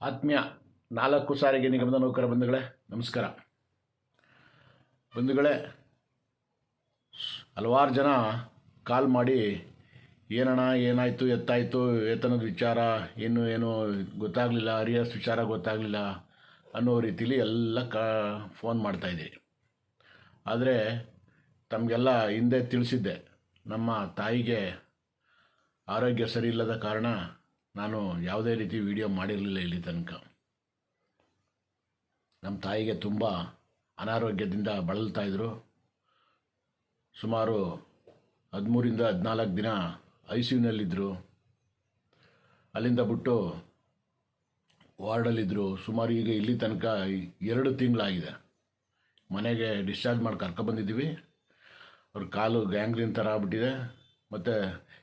ಆತ್ಮೀಯ ನಾಲ್ಕು ಸಾರಿಗೆ ನಿಗಮದ ನೌಕರ ಬಂಧುಗಳೇ, ನಮಸ್ಕಾರ. ಬಂಧುಗಳೇ, ಹಲವಾರು ಜನ ಕಾಲ್ ಮಾಡಿ, ಏನಣ್ಣ, ಏನಾಯಿತು, ಎತ್ತಾಯಿತು, ವೇತನದ ವಿಚಾರ, ಏನು ಏನು ಗೊತ್ತಾಗಲಿಲ್ಲ ಅರಿಯರ್ಸ್ ವಿಚಾರ ಗೊತ್ತಾಗಲಿಲ್ಲ ಅನ್ನೋ ರೀತಿಲಿ ಎಲ್ಲ ಕ, ಫೋನ್ ಮಾಡ್ತಾಯಿದ್ದೀರಿ ಆದರೆ ತಮಗೆಲ್ಲ ಹಿಂದೆ ತಿಳಿಸಿದ್ದೆ, ನಮ್ಮ ತಾಯಿಗೆ ಆರೋಗ್ಯ ಸರಿ ಇಲ್ಲದ ಕಾರಣ ನಾನು ಯಾವುದೇ ರೀತಿ ವಿಡಿಯೋ ಮಾಡಿರಲಿಲ್ಲ ಇಲ್ಲಿ ತನಕ. ನಮ್ಮ ತಾಯಿಗೆ ತುಂಬ ಅನಾರೋಗ್ಯದಿಂದ ಬಳಲ್ತಾಯಿದ್ರು ಸುಮಾರು ಹದಿಮೂರಿಂದ ಹದಿನಾಲ್ಕು ದಿನ ಐ ಸಿ ಯುನಲ್ಲಿದ್ದರು ಅಲ್ಲಿಂದ ಬಿಟ್ಟು ವಾರ್ಡಲ್ಲಿದ್ದರು ಸುಮಾರು ಈಗ ಇಲ್ಲಿ ತನಕ ಎರಡು ತಿಂಗಳಾಗಿದೆ. ಮನೆಗೆ ಡಿಸ್ಚಾರ್ಜ್ ಮಾಡಿ ಕರ್ಕೊಬಂದಿದ್ದೀವಿ ಅವ್ರ ಕಾಲು ಗ್ಯಾಂಗ್ರಿನ್ ಥರ ಆಗ್ಬಿಟ್ಟಿದೆ. ಮತ್ತು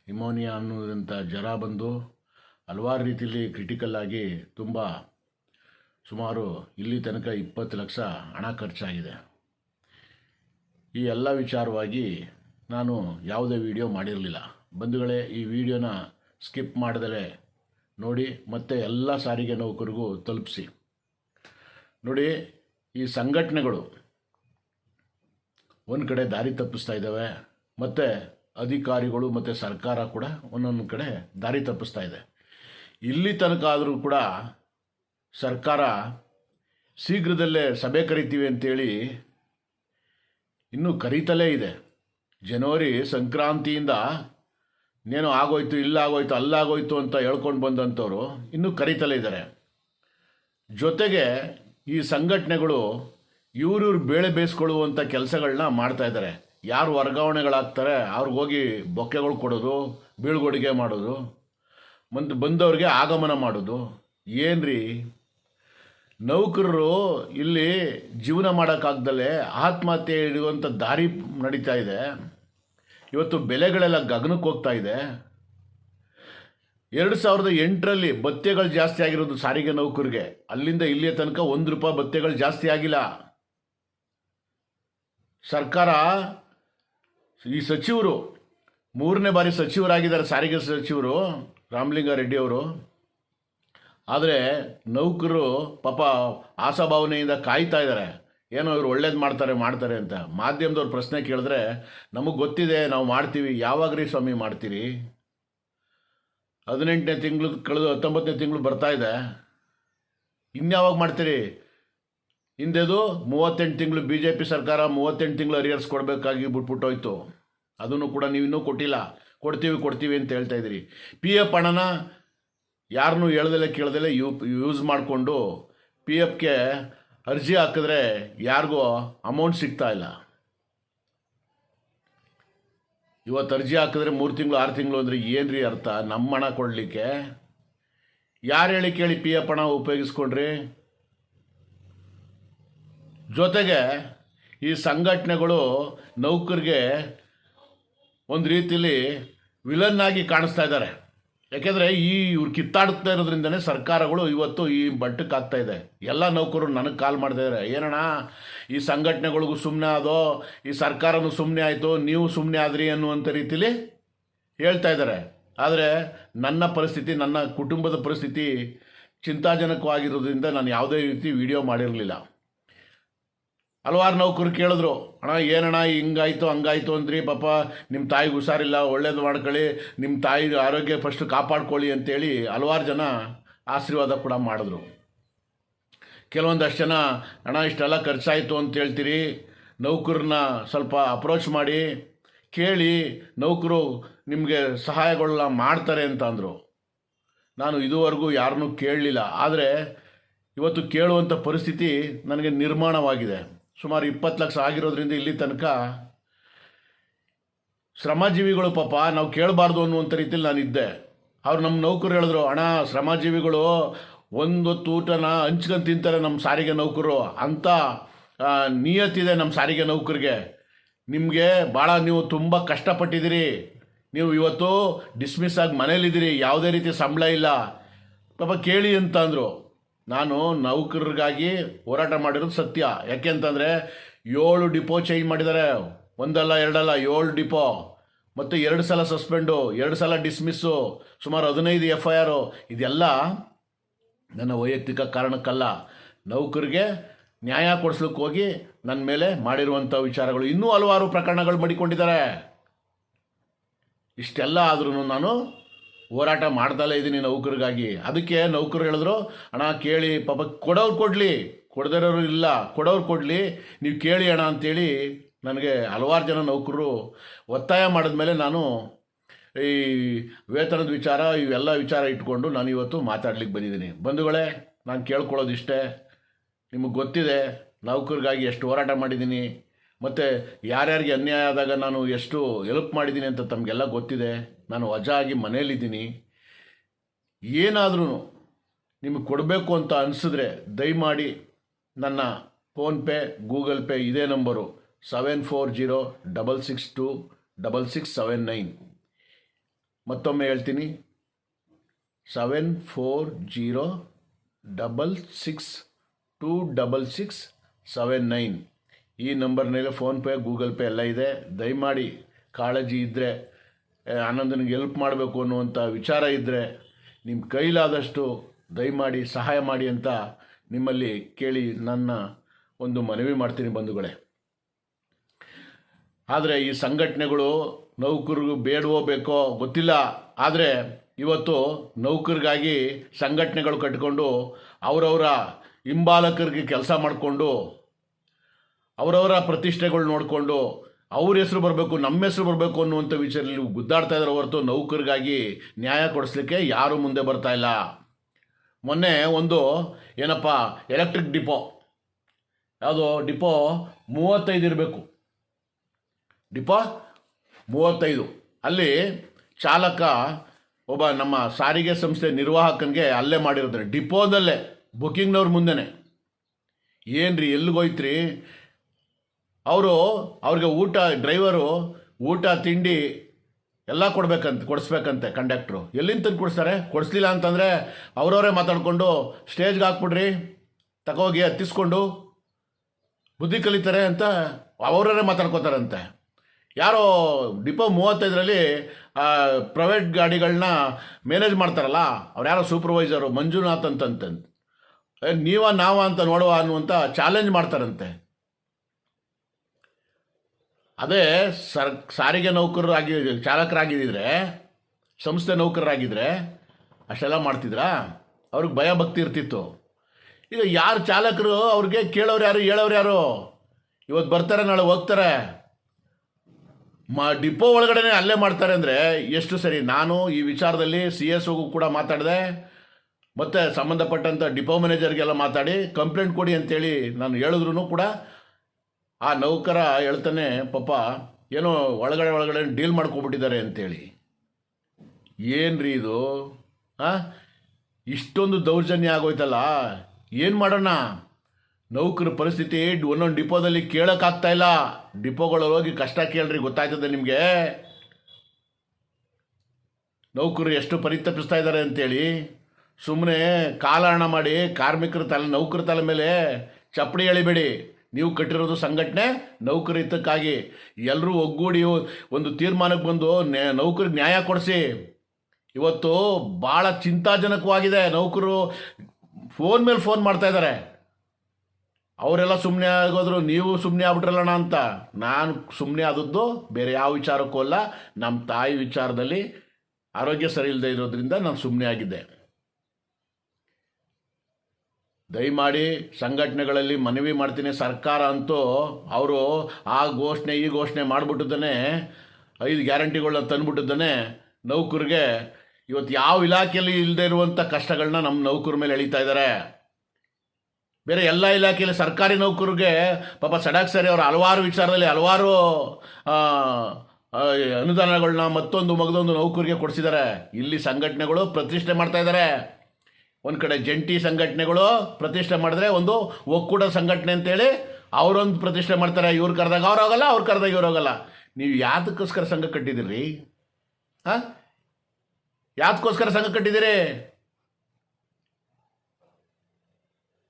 ಇಮೋನಿಯಾ ಅನ್ನೋದಂಥ ಜ್ವರ ಬಂದು ಹಲವಾರು ರೀತಿಯಲ್ಲಿ ಕ್ರಿಟಿಕಲ್ ಆಗಿ ತುಂಬ ಸುಮಾರು ಇಲ್ಲಿ ತನಕ ಇಪ್ಪತ್ತು ಲಕ್ಷ ಹಣ ಖರ್ಚಾಗಿದೆ. ಈ ಎಲ್ಲ ವಿಚಾರವಾಗಿ ನಾನು ಯಾವುದೇ ವಿಡಿಯೋ ಮಾಡಿರಲಿಲ್ಲ. ಬಂಧುಗಳೇ, ಈ ವಿಡಿಯೋನ ಸ್ಕಿಪ್ ಮಾಡಿದರೆ ನೋಡಿ, ಮತ್ತು ಎಲ್ಲ ಸಾರಿಗೆ ನೌಕರಿಗೂ ತಲುಪಿಸಿ. ನೋಡಿ, ಈ ಸಂಘಟನೆಗಳು ಒಂದು ಕಡೆ ದಾರಿ ತಪ್ಪಿಸ್ತಾ ಇದ್ದಾವೆ, ಮತ್ತು ಅಧಿಕಾರಿಗಳು ಮತ್ತು ಸರ್ಕಾರ ಕೂಡ ಒಂದೊಂದು ಕಡೆ ದಾರಿ ತಪ್ಪಿಸ್ತಾ ಇದೆ. ಇಲ್ಲಿ ತನಕ ಆದರೂ ಕೂಡ ಸರ್ಕಾರ ಶೀಘ್ರದಲ್ಲೇ ಸಭೆ ಕರಿತೀವಿ ಅಂತೇಳಿ ಇನ್ನೂ ಕರೀತಲೇ ಇದೆ. ಜನವರಿ ಸಂಕ್ರಾಂತಿಯಿಂದ ಇನ್ನೇನು ಆಗೋಯ್ತು, ಇಲ್ಲಾಗೋಯ್ತು, ಅಲ್ಲಾಗೋಯ್ತು ಅಂತ ಹೇಳ್ಕೊಂಡು ಬಂದಂಥವ್ರು ಇನ್ನೂ ಕರೀತಲೇ ಇದ್ದಾರೆ. ಜೊತೆಗೆ ಈ ಸಂಘಟನೆಗಳು ಇವ್ರಿವ್ರು ಬೇಳೆ ಬೇಯಿಸ್ಕೊಳ್ಳುವಂಥ ಕೆಲಸಗಳನ್ನ ಮಾಡ್ತಾ ಇದ್ದಾರೆ. ಯಾರು ವರ್ಗಾವಣೆಗಳಾಗ್ತಾರೆ ಅವ್ರಿಗೋಗಿ ಬೊಕ್ಕೆಗಳು ಕೊಡೋದು, ಬೀಳ್ಗೊಡುಗೆ ಮಾಡೋದು. ಮತ್ತು ಬಂದವ್ರಿಗೆ ಆಗಮನ ಮಾಡೋದು. ಏನ್ರಿ? ನೌಕರರು ಇಲ್ಲಿ ಜೀವನ ಮಾಡೋಕ್ಕಾಗ್ದಲೇ ಆತ್ಮಹತ್ಯೆ ಹಿಡಿಯುವಂಥ ದಾರಿ ನಡೀತಾ ಇದೆ. ಇವತ್ತು ಬೆಲೆಗಳೆಲ್ಲ ಗಗನಕ್ಕೆ ಹೋಗ್ತಾ ಇದೆ. ಎರಡು ಸಾವಿರದ ಎಂಟರಲ್ಲಿ ಭತ್ಯೆಗಳು ಜಾಸ್ತಿ ಆಗಿರೋದು ಸಾರಿಗೆ ನೌಕರಿಗೆ ಅಲ್ಲಿಂದ ಇಲ್ಲಿಯ ತನಕ ಒಂದು ರೂಪಾಯಿ ಭತ್ಯೆಗಳು ಜಾಸ್ತಿ ಆಗಿಲ್ಲ. ಸರ್ಕಾರ, ಈ ಸಚಿವರು, ಮೂರನೇ ಬಾರಿ ಸಚಿವರಾಗಿದ್ದಾರೆ ಸಾರಿಗೆ ಸಚಿವರು. ರಾಮಲಿಂಗಾರೆಡ್ಡಿ ಅವರು. ಆದರೆ ನೌಕರರು ಪಾಪ ಆಸಾಭಾವನೆಯಿಂದ ಕಾಯ್ತಾ ಇದ್ದಾರೆ. ಏನೋ ಇವರು ಒಳ್ಳೇದು ಮಾಡ್ತಾರೆ ಮಾಡ್ತಾರೆ ಅಂತ. ಮಾಧ್ಯಮದವ್ರು ಪ್ರಶ್ನೆ ಕೇಳಿದ್ರೆ, ನಮಗೆ ಗೊತ್ತಿದೆ, ನಾವು ಮಾಡ್ತೀವಿ. ಯಾವಾಗ ರೀ ಸ್ವಾಮಿ ಮಾಡ್ತೀರಿ? ಹದಿನೆಂಟನೇ ತಿಂಗಳು ಕಳೆದು, ಹತ್ತೊಂಬತ್ತನೇ ತಿಂಗಳು ಬರ್ತಾ ಇದೆ. ಇನ್ಯಾವಾಗ ಮಾಡ್ತೀರಿ? ಹಿಂದೆದು ಮೂವತ್ತೆಂಟು ತಿಂಗಳು ಬಿ ಜೆ ಪಿ ಸರ್ಕಾರ ಮೂವತ್ತೆಂಟು ತಿಂಗಳು ಅರಿಯರ್ಸ್ ಕೊಡಬೇಕಾಗಿ ಬಿಟ್ಬಿಟ್ಟೋಯ್ತು ಅದನ್ನು ಕೂಡ ನೀವು ಇನ್ನೂ ಕೊಟ್ಟಿಲ್ಲ. ಕೊಡ್ತೀವಿ ಕೊಡ್ತೀವಿ ಅಂತ ಹೇಳ್ತಾ ಇದ್ದೀರಿ. ಪಿ ಎಫ್ ಹಣನ ಯಾರನ್ನೂ ಹೇಳ್ದಲೆ ಕೇಳ್ದಲೆ ಯೂ ಯೂಸ್ ಮಾಡಿಕೊಂಡು ಪಿ ಎಫ್ಗೆ ಅರ್ಜಿ ಹಾಕಿದ್ರೆ ಯಾರಿಗೂ ಅಮೌಂಟ್ ಸಿಗ್ತಾ ಇಲ್ಲ. ಇವತ್ತು ಅರ್ಜಿ ಹಾಕಿದ್ರೆ ಮೂರು ತಿಂಗಳು, ಆರು ತಿಂಗಳು ಅಂದರೆ ಏನು ರೀ ಅರ್ಥ? ನಮ್ಮ ಹಣ ಕೊಡಲಿಕ್ಕೆ. ಯಾರು ಹೇಳಿ ಕೇಳಿ ಪಿ ಎಫ್ ಹಣ ಉಪಯೋಗಿಸ್ಕೊಂಡ್ರಿ? ಜೊತೆಗೆ ಈ ಸಂಘಟನೆಗಳು ನೌಕರಿಗೆ ಒಂದು ರೀತಿಯಲ್ಲಿ ವಿಲನ್ ಆಗಿ ಕಾಣಿಸ್ತಾ ಇದ್ದಾರೆ. ಯಾಕೆಂದರೆ ಈ ಇವ್ರು ಕಿತ್ತಾಡ್ತಾ ಇರೋದ್ರಿಂದನೇ ಸರ್ಕಾರಗಳು ಇವತ್ತು ಈ ಬಟ್ಟಕ್ಕೆ ಆಗ್ತಾ ಇದೆ. ಎಲ್ಲ ನೌಕರರು ನನಗೆ ಕಾಲ್ ಮಾಡ್ತಾ ಇದ್ದಾರೆ ಏನಣ್ಣ, ಈ ಸಂಘಟನೆಗಳಿಗೂ ಸುಮ್ಮನೆ ಆದೋ, ಈ ಸರ್ಕಾರನೂ ಸುಮ್ಮನೆ ಆಯಿತು, ನೀವು ಸುಮ್ಮನೆ ಆದ್ರಿ ಅನ್ನುವಂಥ ರೀತಿಲಿ ಹೇಳ್ತಾ ಇದ್ದಾರೆ ಆದರೆ ನನ್ನ ಪರಿಸ್ಥಿತಿ, ನನ್ನ ಕುಟುಂಬದ ಪರಿಸ್ಥಿತಿ ಚಿಂತಾಜನಕವಾಗಿರೋದ್ರಿಂದ ನಾನು ಯಾವುದೇ ರೀತಿ ವಿಡಿಯೋ ಮಾಡಿರಲಿಲ್ಲ. ಹಲವಾರು ನೌಕರು ಕೇಳಿದ್ರು, ಅಣ್ಣ, ಏನಣ್ಣ, ಹಿಂಗಾಯ್ತು, ಹಂಗಾಯ್ತು ಅಂದ್ರಿ, ಪಾಪ ನಿಮ್ಮ ತಾಯಿಗೆ ಹುಷಾರಿಲ್ಲ, ಒಳ್ಳೇದು ಮಾಡ್ಕೊಳ್ಳಿ ನಿಮ್ಮ ತಾಯಿ ಆರೋಗ್ಯ ಫಸ್ಟ್ ಕಾಪಾಡ್ಕೊಳ್ಳಿ ಅಂತೇಳಿ ಹಲವಾರು ಜನ ಆಶೀರ್ವಾದ ಕೂಡ ಮಾಡಿದ್ರು. ಕೆಲವೊಂದಷ್ಟು ಜನ, ಅಣ್ಣ, ಇಷ್ಟೆಲ್ಲ ಖರ್ಚಾಯಿತು ಅಂತ ಹೇಳ್ತೀರಿ, ನೌಕರನ್ನ ಸ್ವಲ್ಪ ಅಪ್ರೋಚ್ ಮಾಡಿ, ಕೇಳಿ, ನೌಕರು ನಿಮಗೆ ಸಹಾಯಗಳನ್ನ ಮಾಡ್ತಾರೆ ಅಂತ ಅಂದರು. ನಾನು ಇದುವರೆಗೂ ಯಾರನ್ನೂ ಕೇಳಲಿಲ್ಲ, ಆದರೆ ಇವತ್ತು ಕೇಳುವಂಥ ಪರಿಸ್ಥಿತಿ ನನಗೆ ನಿರ್ಮಾಣವಾಗಿದೆ. ಸುಮಾರು ಇಪ್ಪತ್ತು ಲಕ್ಷ ಆಗಿರೋದ್ರಿಂದ ಇಲ್ಲಿ ತನಕ ಶ್ರಮಜೀವಿಗಳು ಪಾಪ ನಾವು ಕೇಳಬಾರ್ದು ಅನ್ನುವಂಥ ರೀತಿಯಲ್ಲಿ ನಾನಿದ್ದೆ. ಅವ್ರು ನಮ್ಮ ನೌಕರು ಹೇಳಿದ್ರು, ಅಣ್ಣ, ಶ್ರಮಜೀವಿಗಳು ಒಂದು ಊಟನ ಹಂಚ್ಕೊಂಡು ತಿಂತಾರೆ ನಮ್ಮ ಸಾರಿಗೆ ನೌಕರು. ಅಂತ ನಿಯತ್ತಿದೆ ನಮ್ಮ ಸಾರಿಗೆ ನೌಕರಿಗೆ. ನಿಮಗೆ ಭಾಳ ನೀವು ತುಂಬ ಕಷ್ಟಪಟ್ಟಿದ್ದೀರಿ. ನೀವು ಇವತ್ತು ಡಿಸ್ಮಿಸ್ ಆಗಿ ಮನೇಲಿದ್ದೀರಿ. ಯಾವುದೇ ರೀತಿ ಸಂಬಳ ಇಲ್ಲ. ಪಾಪ ಕೇಳಿ ಅಂತ ಅಂದರು. ನಾನು ನೌಕರರಿಗಾಗಿ ಹೋರಾಟ ಮಾಡಿರೋದು ಸತ್ಯ. ಯಾಕೆ ಅಂತಂದರೆ ಏಳು ಡಿಪೋ ಚೇಂಜ್ ಮಾಡಿದ್ದಾರೆ. ಒಂದಲ್ಲ, ಎರಡಲ್ಲ, ಏಳು ಡಿಪೋ. ಮತ್ತು ಎರಡು ಸಲ ಸಸ್ಪೆಂಡು, ಎರಡು ಸಲ ಡಿಸ್ಮಿಸ್ಸು. ಸುಮಾರು ಹದಿನೈದು ಎಫ್ ಐ ಆರು ಇದೆಲ್ಲ ನನ್ನ ವೈಯಕ್ತಿಕ ಕಾರಣಕ್ಕಲ್ಲ. ನೌಕರಿಗೆ ನ್ಯಾಯ ಕೊಡಿಸ್ಲಿಕ್ಕೆ ಹೋಗಿ ನನ್ನ ಮೇಲೆ ಮಾಡಿರುವಂಥ ವಿಚಾರಗಳು ಇನ್ನೂ ಹಲವಾರು ಪ್ರಕರಣಗಳು ಮಡಿಕೊಂಡಿದ್ದಾರೆ. ಇಷ್ಟೆಲ್ಲ ಆದ್ರೂ ನಾನು ಹೋರಾಟ ಮಾಡ್ದಲೇ ಇದ್ದೀನಿ ನೌಕರಿಗಾಗಿ ಅದಕ್ಕೆ ನೌಕರು ಹೇಳಿದ್ರು, ಅಣ್ಣ, ಕೇಳಿ, ಪಾಪ ಕೊಡೋರು ಕೊಡಲಿ, ಕೊಡದಿರೋರು ಇಲ್ಲ, ಕೊಡೋರು ಕೊಡಲಿ, ನೀವು ಕೇಳಿ ಅಣ್ಣ ಅಂತೇಳಿ ನನಗೆ ಹಲವಾರು ಜನ ನೌಕರರು ಒತ್ತಾಯ ಮಾಡಿದ ಮೇಲೆ ನಾನು ಈ ವೇತನದ ವಿಚಾರ, ಇವೆಲ್ಲ ವಿಚಾರ ಇಟ್ಕೊಂಡು ನಾನು ಇವತ್ತು ಮಾತಾಡ್ಲಿಕ್ಕೆ ಬಂದಿದ್ದೀನಿ. ಬಂಧುಗಳೇ, ನಾನು ಕೇಳ್ಕೊಳ್ಳೋದಿಷ್ಟೇ. ನಿಮಗೆ ಗೊತ್ತಿದೆ ನೌಕರಿಗಾಗಿ ಎಷ್ಟು ಹೋರಾಟ ಮಾಡಿದ್ದೀನಿ. ಮತ್ತು ಯಾರ್ಯಾರಿಗೆ ಅನ್ಯಾಯ ಆದಾಗ ನಾನು ಎಷ್ಟು ಎಲ್ಪ್ ಮಾಡಿದ್ದೀನಿ ಅಂತ ತಮಗೆಲ್ಲ ಗೊತ್ತಿದೆ? ನಾನು ವಜಾ ಆಗಿ ಮನೇಲಿದ್ದೀನಿ ಏನಾದ್ರೂ ನಿಮಗೆ ಕೊಡಬೇಕು ಅಂತ ಅನಿಸಿದ್ರೆ ದಯಮಾಡಿ ನನ್ನ ಫೋನ್ಪೇ ಗೂಗಲ್ ಪೇ ಇದೇ number seven four zero double six two double six seven nine ಮತ್ತೊಮ್ಮೆ ಹೇಳ್ತೀನಿ. Seven four zero double six two double six seven nine ಈ ನಂಬರ್ನಲ್ಲಿ ಫೋನ್ಪೇ ಗೂಗಲ್ ಪೇ ಎಲ್ಲ ಇದೆ. ದಯಮಾಡಿ ಕಾಳಜಿ ಇದ್ದರೆ ಆನಂದನಿಗೆ ಎಲ್ಪ್ ಮಾಡಬೇಕು ಅನ್ನುವಂಥ ವಿಚಾರ ಇದ್ದರೆ ನಿಮ್ಮ ಕೈಲಾದಷ್ಟು ದಯಮಾಡಿ ಸಹಾಯ ಮಾಡಿ ಅಂತ ನಿಮ್ಮಲ್ಲಿ ಕೇಳಿ ನನ್ನ ಒಂದು ಮನವಿ ಮಾಡ್ತೀನಿ ಬಂಧುಗಳೇ. ಆದರೆ ಈ ಸಂಘಟನೆಗಳು ನೌಕರಿಗೂ ಬೇಡವೋ ಬೇಕೋ ಗೊತ್ತಿಲ್ಲ. ಆದರೆ ಇವತ್ತು ನೌಕರಿಗಾಗಿ ಸಂಘಟನೆಗಳು ಕಟ್ಕೊಂಡು ಅವರವರ ಹಿಂಬಾಲಕರಿಗೆ ಕೆಲಸ ಮಾಡಿಕೊಂಡು ಅವರವರ ಪ್ರತಿಷ್ಠೆಗಳು ನೋಡಿಕೊಂಡು ಅವ್ರ ಹೆಸರು ಬರಬೇಕು, ನಮ್ಮ ಹೆಸರು ಬರಬೇಕು ಅನ್ನುವಂಥ ವಿಚಾರದಲ್ಲಿ ಗುದ್ದಾಡ್ತಾ ಇದ್ದಾರೆ ಹೊರತು ನೌಕರಿಗಾಗಿ ನ್ಯಾಯ ಕೊಡಿಸ್ಲಿಕ್ಕೆ ಯಾರೂ ಮುಂದೆ ಬರ್ತಾ ಇಲ್ಲ. ಮೊನ್ನೆ ಒಂದು ಏನಪ್ಪ, ಎಲೆಕ್ಟ್ರಿಕ್ ಡಿಪೋ, ಯಾವುದು ಡಿಪೋ ಮೂವತ್ತೈದು ಇರಬೇಕು. ಡಿಪೋ ಮೂವತ್ತೈದು. ಅಲ್ಲಿ ಚಾಲಕ ಒಬ್ಬ ನಮ್ಮ ಸಾರಿಗೆ ಸಂಸ್ಥೆ ನಿರ್ವಾಹಕನಿಗೆ ಅಲ್ಲೇ ಮಾಡಿರ್ತಾರೆ ಡಿಪೋದಲ್ಲೇ ಬುಕ್ಕಿಂಗ್ನವ್ರ ಮುಂದೆನೆ. ಎಲ್ಲಿಗೋಯ್ತು ಎಲ್ಲಿಗೋಯ್ತ್ರಿ? ಅವರು ಅವ್ರಿಗೆ ಊಟ ಡ್ರೈವರು ಊಟ ತಿಂಡಿ ಎಲ್ಲ ಕೊಡ್ಬೇಕಂತ ಕೊಡಿಸ್ಬೇಕಂತೆ ಕಂಡಕ್ಟ್ರು ಎಲ್ಲಿಂದ ತಂದು ಕೊಡಿಸ್ತಾರೆ? ಕೊಡಿಸ್ಲಿಲ್ಲ ಅಂತಂದರೆ ಅವರವರೇ ಮಾತಾಡಿಕೊಂಡು ಸ್ಟೇಜ್ಗೆ ಹಾಕ್ಬಿಡ್ರಿ ತಗೋಗಿ ಹತ್ತಿಸ್ಕೊಂಡು ಬುದ್ಧಿ ಕಲಿತಾರೆ ಅಂತ ಅವರವರೇ ಮಾತಾಡ್ಕೋತಾರಂತೆ. ಯಾರೋ ಡಿಪೋ ಮೂವತ್ತೈದರಲ್ಲಿ ಪ್ರೈವೇಟ್ ಗಾಡಿಗಳನ್ನ ಮ್ಯಾನೇಜ್ ಮಾಡ್ತಾರಲ್ಲ ಅವ್ರು ಯಾರೋ ಸೂಪರ್ವೈಸರು ಮಂಜುನಾಥ್ ಅಂತಂತಂದು. ಏ, ನೀವ ನಾವ ಅಂತ ನೋಡುವ ಅನ್ನುವಂಥ ಚಾಲೆಂಜ್ ಮಾಡ್ತಾರಂತೆ. ಅದೇ ಸರ್, ಸಾರಿಗೆ ನೌಕರರಾಗಿ ಚಾಲಕರಾಗಿದ್ದರೆ ಸಂಸ್ಥೆ ನೌಕರರಾಗಿದ್ದರೆ ಅಷ್ಟೆಲ್ಲ ಮಾಡ್ತಿದ್ರಾ? ಅವ್ರಿಗೆ ಭಯ ಭಕ್ತಿ ಇರ್ತಿತ್ತು. ಈಗ ಯಾರು ಚಾಲಕರು ಅವ್ರಿಗೆ ಕೇಳೋರು ಯಾರು, ಹೇಳೋರು ಯಾರು? ಇವತ್ತು ಬರ್ತಾರೆ, ನಾಳೆ ಹೋಗ್ತಾರೆ. ಮ, ಡಿಪೋ ಒಳಗಡೆ ಅಲ್ಲೇ ಮಾಡ್ತಾರೆ ಅಂದರೆ ಎಷ್ಟು ಸರಿ? ನಾನು ಈ ವಿಚಾರದಲ್ಲಿ ಸಿ ಎಸ್ ಒಗೂ ಕೂಡ ಮಾತಾಡಿದೆ. ಮತ್ತು ಸಂಬಂಧಪಟ್ಟಂಥ ಡಿಪೋ ಮ್ಯಾನೇಜರ್ಗೆಲ್ಲ ಮಾತಾಡಿ, ಕಂಪ್ಲೇಂಟ್ ಕೊಡಿ ಅಂತೇಳಿ ನಾನು ಹೇಳಿದ್ರು ಕೂಡ ಆ ನೌಕರ ಹೇಳ್ತಾನೆ ಪಾಪ ಏನೋ ಒಳಗಡೆ ಒಳಗಡೆ ಡೀಲ್ ಮಾಡ್ಕೊಬಿಟ್ಟಿದ್ದಾರೆ ಅಂತೇಳಿ. ಏನ್ರಿ ಇದು? ಹಾಂ ಇಷ್ಟೊಂದು ದೌರ್ಜನ್ಯ ಆಗೋಯ್ತಲ್ಲ, ಏನು ಮಾಡೋಣ? ನೌಕರ ಪರಿಸ್ಥಿತಿ ಒಂದೊಂದು ಡಿಪೋದಲ್ಲಿ ಕೇಳೋಕ್ಕಾಗ್ತಾ ಇಲ್ಲ. ಡಿಪೋಗಳಲ್ಲಿ ಹೋಗಿ ಕಷ್ಟ ಕೇಳ್ರಿ, ಗೊತ್ತಾಯ್ತದೆ ನಿಮಗೆ? ನೌಕರು ಎಷ್ಟು ಪರಿತಪಿಸ್ತಾ ಇದ್ದಾರೆ ಅಂತೇಳಿ ಸುಮ್ಮನೆ ಕಾಲಹರಣ ಮಾಡಿ ಕಾರ್ಮಿಕರ ತಲೆ, ನೌಕರ ತಲೆ ಮೇಲೆ ಚಪ್ಪಡಿ ಎಳಿಬೇಡಿ. ನೀವು ಕಟ್ಟಿರೋದು ಸಂಘಟನೆ ನೌಕರಿತಕ್ಕಾಗಿ ಎಲ್ಲರೂ ಒಗ್ಗೂಡಿ ಒಂದು ತೀರ್ಮಾನಕ್ಕೆ ಬಂದು ನೌಕರಿಗೆ ನ್ಯಾಯ ಕೊಡಿಸಿ. ಇವತ್ತು ಭಾಳ ಚಿಂತಾಜನಕವಾಗಿದೆ. ನೌಕರು ಫೋನ್ ಮೇಲೆ ಫೋನ್ ಮಾಡ್ತಾ ಇದ್ದಾರೆ. ಅವರೆಲ್ಲ ಸುಮ್ಮನೆ ಆಗೋದ್ರು, ನೀವು ಸುಮ್ಮನೆ ಆಗ್ಬಿಟ್ರಲ್ಲಣ ಅಂತ. ನಾನು ಸುಮ್ಮನೆ ಆದದ್ದು ಬೇರೆ ಯಾವ ವಿಚಾರಕ್ಕೂ ಅಲ್ಲ. ನಮ್ಮ ತಾಯಿ ವಿಚಾರದಲ್ಲಿ ಆರೋಗ್ಯ ಸರಿ ಇಲ್ಲದೆ ಇರೋದ್ರಿಂದ ನಾನು ಸುಮ್ಮನೆ ಆಗಿದ್ದೆ. ದಯಮಾಡಿ ಸಂಘಟನೆಗಳಲ್ಲಿ ಮನವಿ ಮಾಡ್ತೀನಿ ಸರ್ಕಾರ ಅಂತೂ ಅವರು ಆ ಘೋಷಣೆ, ಈ ಘೋಷಣೆ ಮಾಡಿಬಿಟ್ಟಿದ್ದಾನೆ ಐದು ಗ್ಯಾರಂಟಿಗಳನ್ನ ತಂದುಬಿಟ್ಟಿದ್ದಾನೆ ನೌಕರಿಗೆ ಇವತ್ತು ಯಾವ ಇಲಾಖೆಯಲ್ಲಿ ಇಲ್ಲದೆ ಇರುವಂಥ ಕಷ್ಟಗಳನ್ನ ನಮ್ಮ ನೌಕರ ಮೇಲೆ ಎಳಿತಾ ಇದ್ದಾರೆ ಬೇರೆ ಎಲ್ಲ ಇಲಾಖೆಯಲ್ಲಿ ಸರ್ಕಾರಿ ನೌಕರಿಗೆ ಪಾಪ ಸಡಕ್ ಸರಿ ಅವರು ಹಲವಾರು ವಿಚಾರದಲ್ಲಿ ಹಲವಾರು ಅನುದಾನಗಳನ್ನ ಮತ್ತೊಂದು ಮಗದೊಂದು ನೌಕರಿಗೆ ಕೊಡಿಸಿದ್ದಾರೆ ಇಲ್ಲಿ ಸಂಘಟನೆಗಳು ಪ್ರತಿಷ್ಠೆ ಮಾಡ್ತಾ ಇದ್ದಾರೆ ಒಂದು ಕಡೆ ಜಂಟಿ ಸಂಘಟನೆಗಳು ಪ್ರತಿಷ್ಠೆ ಮಾಡಿದ್ರೆ ಒಂದು ಒಕ್ಕೂಟ ಸಂಘಟನೆ ಅಂತೇಳಿ ಅವರೊಂದು ಪ್ರತಿಷ್ಠೆ ಮಾಡ್ತಾರೆ, ಇವ್ರು ಕರೆದಾಗ ಅವ್ರು ಹೋಗಲ್ಲ ಅವ್ರು ಕರೆದಾಗ ಇವ್ರು ಹೋಗಲ್ಲ ನೀವು ಯಾತಕ್ಕೋಸ್ಕರ ಸಂಘ ಕಟ್ಟಿದ್ದೀರಿ? ಹಾಂ? ಯಾತಕ್ಕೋಸ್ಕರ ಸಂಘ ಕಟ್ಟಿದ್ದೀರಿ?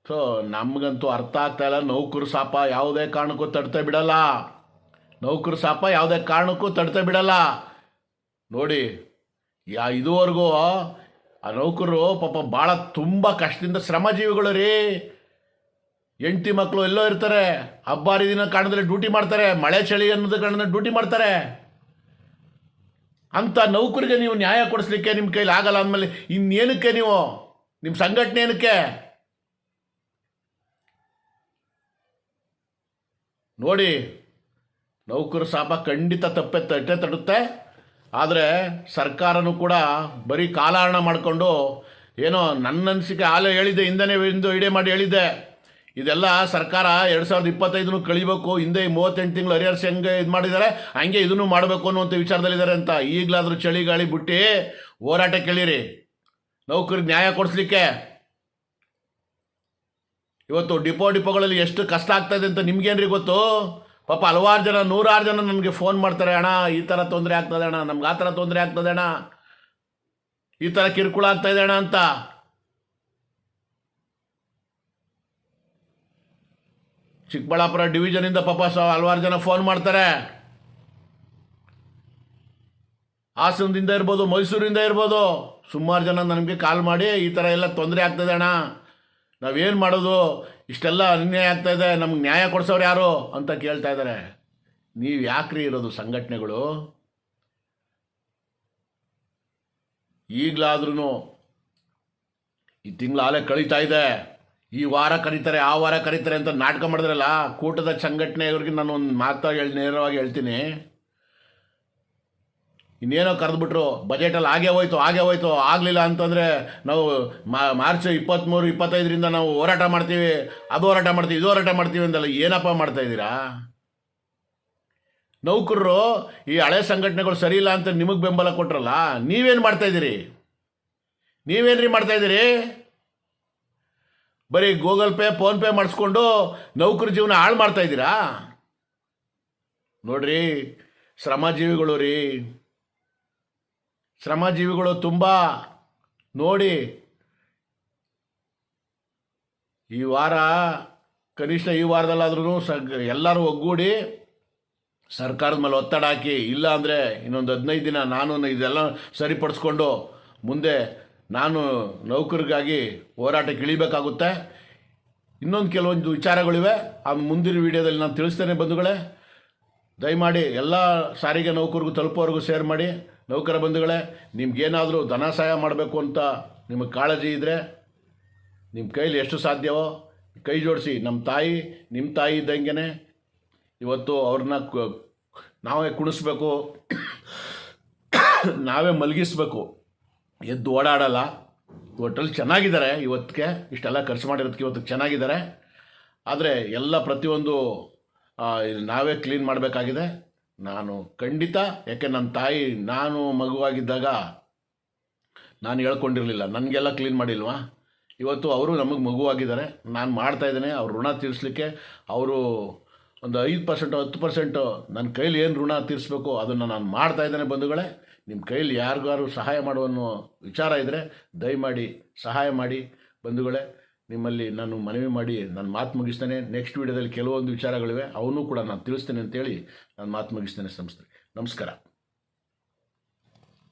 ಸೊ, ನಮಗಂತೂ ಅರ್ಥ ಆಗ್ತಾ ಇಲ್ಲ. ನೌಕರು ಸಾಪ ಯಾವುದೇ ಕಾರಣಕ್ಕೂ ತಡ್ತಾ ಬಿಡಲ್ಲ. ನೌಕರು ಸಾಪ ಯಾವುದೇ ಕಾರಣಕ್ಕೂ ತಡ್ತಾ ಬಿಡಲ್ಲ. ನೋಡಿ, ಯಾ ಇದುವರೆಗೂ ಆ ನೌಕರರು ಪಾಪ ಭಾಳ ತುಂಬ ಕಷ್ಟದಿಂದ ಶ್ರಮಜೀವಿಗಳು ರೀ. ಹೆಂಡತಿ ಮಕ್ಕಳು ಎಲ್ಲೋ ಇರ್ತಾರೆ ಹಬ್ಬ ಹರಿದಿನ ಕಾರಣದಲ್ಲಿ ಡ್ಯೂಟಿ ಮಾಡ್ತಾರೆ, ಮಳೆ ಚಳಿ ಅನ್ನೋದು ಕಾರಣದಲ್ಲಿ ಡ್ಯೂಟಿ ಮಾಡ್ತಾರೆ. ಅಂತ ನೌಕರಿಗೆ ನೀವು ನ್ಯಾಯ ಕೊಡಿಸ್ಲಿಕ್ಕೆ ನಿಮ್ಮ ಕೈಲಿ ಆಗಲ್ಲ ಅಂದಮೇಲೆ ಇನ್ನೇನಕ್ಕೆ ನೀವು? ನಿಮ್ಮ ಸಂಘಟನೆ ಏನಕ್ಕೆ? ನೋಡಿ, ನೌಕರ ಸಾಪ ಖಂಡಿತ ತಪ್ಪೆ ತಟ್ಟೆ ತಡುತ್ತೆ. ಆದರೆ ಸರ್ಕಾರನೂ ಕೂಡ ಬರೀ ಕಾಲಹರಣ ಮಾಡಿಕೊಂಡು ಏನೋ ನನ್ನ ಅನಿಸಿಕೆ ಆಲೇ ಹೇಳಿದ್ದೆ, ಹಿಂದೆನೇ ಇಂದು ಇಡೇ ಮಾಡಿ ಹೇಳಿದ್ದೆ. ಇದೆಲ್ಲ ಸರ್ಕಾರ ಎರಡು ಸಾವಿರದ ಇಪ್ಪತ್ತೈದನ್ನು ಕಳಿಬೇಕು, ಹಿಂದೆ ಮೂವತ್ತೆಂಟು ತಿಂಗಳು ಹರಿಹರ್ಸ್ ಹೆಂಗೆ ಇದು ಮಾಡಿದ್ದಾರೆ ಹಂಗೆ ಇದನ್ನು ಮಾಡಬೇಕು ಅನ್ನುವಂಥ ವಿಚಾರದಲ್ಲಿದ್ದಾರೆ ಅಂತ. ಈಗಲಾದರೂ ಚಳಿಗಾಳಿ ಬಿಟ್ಟು ಹೋರಾಟ ಕೇಳಿರಿ. ನೌಕರಿಗೆ ನ್ಯಾಯ ಕೊಡಿಸ್ಲಿಕ್ಕೆ. ಇವತ್ತು ಡಿಪೋ ಡಿಪೋಗಳಲ್ಲಿ ಎಷ್ಟು ಕಷ್ಟ ಆಗ್ತಾಯಿದೆ ಅಂತ ನಿಮ್ಗೇನ್ರಿ ಗೊತ್ತು? ಪಾಪ ಹಲವಾರು ಜನ, ನೂರಾರು ಜನ ನನಗೆ ಫೋನ್ ಮಾಡ್ತಾರೆ, ಅಣ್ಣ, ಈ ಥರ ತೊಂದರೆ ಆಗ್ತದೆ ಅಣ್ಣ, ನಮ್ಗೆ ಆ ಥರ ತೊಂದರೆ ಆಗ್ತದೆ ಅಣ್ಣ, ಈ ಥರ ಕಿರುಕುಳ ಆಗ್ತಾ ಇದೆ ಅಣ್ಣ ಅಂತ. ಚಿಕ್ಕಬಳ್ಳಾಪುರ ಡಿವಿಷನಿಂದ ಪಾಪ ಹಲವಾರು ಜನ ಫೋನ್ ಮಾಡ್ತಾರೆ. ಹಾಸನದಿಂದ ಇರ್ಬೋದು, ಮೈಸೂರಿಂದ ಇರ್ಬೋದು, ಸುಮಾರು ಜನ ನನಗೆ ಕಾಲ್ ಮಾಡಿ, ಈ ಥರ ಎಲ್ಲ ತೊಂದರೆ ಆಗ್ತದೆ ಅಣ್ಣ ನಾವೇನು ಮಾಡೋದು? ಇಷ್ಟೆಲ್ಲ ಅನ್ಯಾಯ ಆಗ್ತಾ ಇದೆ, ನಮ್ಗೆ ನ್ಯಾಯ ಕೊಡ್ಸೋರು ಯಾರು ಅಂತ ಕೇಳ್ತಾ ಇದ್ದಾರೆ ನೀವು ಯಾಕ್ರಿ ಇರೋದು ಸಂಘಟನೆಗಳು? ಈಗಲಾದ್ರೂ ಈ ತಿಂಗಳು ಆಲೆ ಕಳೀತಾ ಇದೆ. ಈ ವಾರ ಕರೀತಾರೆ, ಆ ವಾರ ಕರೀತಾರೆ ಅಂತ ನಾಟಕ ಮಾಡಿದ್ರಲ್ಲ, ಕೂಟದ ಸಂಘಟನೆಯವ್ರಿಗೆ ನಾನು ಒಂದು ಮಾತಾ ಹೇಳಿ ನೇರವಾಗಿ ಹೇಳ್ತೀನಿ. ಇನ್ನೇನೋ ಕರೆದ್ಬಿಟ್ರು ಬಜೆಟಲ್ಲಿ ಆಗೇ ಹೋಯ್ತು ಆಗೇ ಹೋಯ್ತು, ಆಗಲಿಲ್ಲ ಅಂತಂದರೆ ನಾವು ಮಾರ್ಚ್ ಇಪ್ಪತ್ತ್ಮೂರು ಇಪ್ಪತ್ತೈದರಿಂದ ನಾವು ಹೋರಾಟ ಮಾಡ್ತೀವಿ, ಅದು ಹೋರಾಟ ಮಾಡ್ತೀವಿ, ಇದು ಹೋರಾಟ ಮಾಡ್ತೀವಿ ಅಂದಲ್ಲ, ಏನಪ್ಪ ಮಾಡ್ತಾ ಇದ್ದೀರಾ? ನೌಕರರು ಈ ಹಳೆ ಸಂಘಟನೆಗಳು ಸರಿ ಇಲ್ಲ ಅಂತ ನಿಮಗೆ ಬೆಂಬಲ ಕೊಟ್ರಲ್ಲ, ನೀವೇನು ಮಾಡ್ತಾ ಇದ್ದೀರಿ? ನೀವೇನ್ರಿ ಮಾಡ್ತಾ ಇದ್ದೀರಿ? ಬರೀ ಗೂಗಲ್ ಪೇ ಫೋನ್ಪೇ ಮಾಡಿಸ್ಕೊಂಡು ನೌಕರ ಜೀವನ ಹಾಳು ಮಾಡ್ತಾ ಇದ್ದೀರಾ? ನೋಡ್ರಿ, ಶ್ರಮಜೀವಿಗಳು ರೀ. ಶ್ರಮಜೀವಿಗಳು ತುಂಬ ನೋಡಿ. ಈ ವಾರ, ಕನಿಷ್ಠ ಈ ವಾರದಲ್ಲಾದ್ರೂ ಸ ಎಲ್ಲರೂ ಒಗ್ಗೂಡಿ ಸರ್ಕಾರದ ಮೇಲೆ ಒತ್ತಡ ಹಾಕಿ, ಇಲ್ಲ ಅಂದರೆ ಇನ್ನೊಂದು ಹದಿನೈದು ದಿನ ನಾನು ಇದೆಲ್ಲ ಸರಿಪಡಿಸ್ಕೊಂಡು ಮುಂದೆ ನಾನು ನೌಕರಿಗಾಗಿ ಹೋರಾಟಕ್ಕೆ ಇಳಿಬೇಕಾಗುತ್ತೆ. ಇನ್ನೊಂದು ಕೆಲವೊಂದು ವಿಚಾರಗಳಿವೆ. ಆ ಮುಂದಿನ ವಿಡಿಯೋದಲ್ಲಿ ನಾನು ತಿಳಿಸ್ತೇನೆ ಬಂಧುಗಳೇ. ದಯಮಾಡಿ ಎಲ್ಲ ಸಾರಿಗೆ ನೌಕರಿಗೂ ತಲುಪೋವರೆಗೂ ಶೇರ್ ಮಾಡಿ. ನೌಕರ ಬಂಧುಗಳೇ ನಿಮಗೇನಾದರೂ ಧನ ಸಹಾಯ ಮಾಡಬೇಕು ಅಂತ ನಿಮಗೆ ಕಾಳಜಿ ಇದ್ದರೆ ನಿಮ್ಮ ಕೈಲಿ ಎಷ್ಟು ಸಾಧ್ಯವೋ ಕೈ ಜೋಡಿಸಿ. ನಮ್ಮ ತಾಯಿ ನಿಮ್ಮ ತಾಯಿ ಇದ್ದಂಗೆ ಇವತ್ತು ಅವ್ರನ್ನ ನಾವೇ ಕುಣಿಸ್ಬೇಕು, ನಾವೇ ಮಲಗಿಸ್ಬೇಕು. ಎದ್ದು ಓಡಾಡಲ್ಲ. ಒಟ್ಟಲ್ಲಿ ಚೆನ್ನಾಗಿದ್ದಾರೆ ಇವತ್ತಿಗೆ. ಇಷ್ಟೆಲ್ಲ ಖರ್ಚು ಮಾಡಿರೋದಕ್ಕೆ ಇವತ್ತು ಚೆನ್ನಾಗಿದ್ದಾರೆ. ಆದರೆ ಎಲ್ಲ ಪ್ರತಿಯೊಂದು ನಾವೇ ಕ್ಲೀನ್ ಮಾಡಬೇಕಾಗಿದೆ. ನಾನು ಖಂಡಿತ, ಯಾಕೆ ನನ್ನ ತಾಯಿ ನಾನು ಮಗುವಾಗಿದ್ದಾಗ ನಾನು ಹೇಳ್ಕೊಂಡಿರಲಿಲ್ಲ. ನನಗೆಲ್ಲ ಕ್ಲೀನ್ ಮಾಡಿಲ್ವಾ? ಇವತ್ತು ಅವರು ನಮಗೆ ಮಗುವಾಗಿದ್ದಾರೆ. ನಾನು ಮಾಡ್ತಾ ಇದ್ದೇನೆ. ಅವ್ರ ಋಣ ತೀರಿಸಲಿಕ್ಕೆ ಅವರು ಒಂದು ಐದು ಪರ್ಸೆಂಟು ಹತ್ತು ಪರ್ಸೆಂಟು ನನ್ನ ಕೈಲಿ ಏನು ಋಣ ತೀರಿಸ್ಬೇಕು ಅದನ್ನು ನಾನು ಮಾಡ್ತಾ ಇದ್ದೇನೆ ಬಂಧುಗಳೇ. ನಿಮ್ಮ ಕೈಲಿ ಯಾರಿಗಾರು ಸಹಾಯ ಮಾಡುವ ವಿಚಾರ ಇದ್ದರೆ ದಯಮಾಡಿ ಸಹಾಯ ಮಾಡಿ ಬಂಧುಗಳೇ. ನಿಮ್ಮಲ್ಲಿ ನಾನು ಮನವಿ ಮಾಡಿ ನಾನು ಮಾತು ಮುಗಿಸ್ತೇನೆ. ನೆಕ್ಸ್ಟ್ ವೀಡಿಯೋದಲ್ಲಿ ಕೆಲವೊಂದು ವಿಚಾರಗಳಿವೆ. ಅವನ್ನೂ ಕೂಡ ನಾನು ತಿಳಿಸ್ತೇನೆ ಅಂತೇಳಿ ನಾನು ಮಾತು ಮುಗಿಸ್ತೇನೆ ಸಂಸ್ಥೆ. ನಮಸ್ಕಾರ.